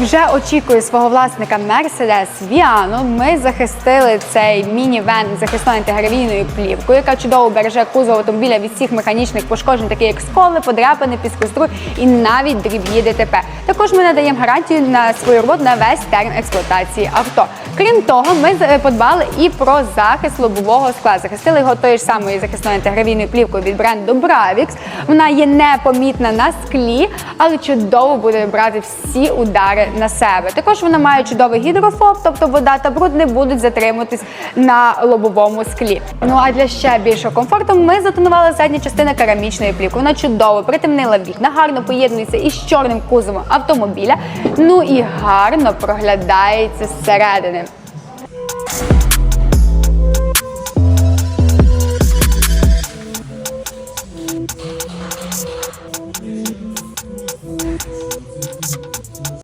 вже очікує свого власника Mercedes Viano. Ми захистили цей міні-вен захисною антигравійною плівкою, яка чудово береже кузов автомобіля від всіх механічних пошкоджень, такі як сколи, подряпини, піскоструй і навіть дрібні ДТП. Також ми надаємо гарантію на свою роботу на весь термін експлуатації авто. Крім того, ми з- подбали і про захист лобового скла. Захистили його тою ж самою захисною антигравійною плівкою від бренду Bravix. Вона є непомітна на склі, але чудово буде брати всі удари на себе. Також вона має чудовий гідрофоб, тобто вода та бруд не будуть затримуватись на лобовому склі. Ну а для ще більшого комфорту ми затонували задня частина керамічної плівки. Вона чудово притемнила вікна, гарно поєднується із чорним кузовом автомобіля. Ну і гарно проглядається зсередини.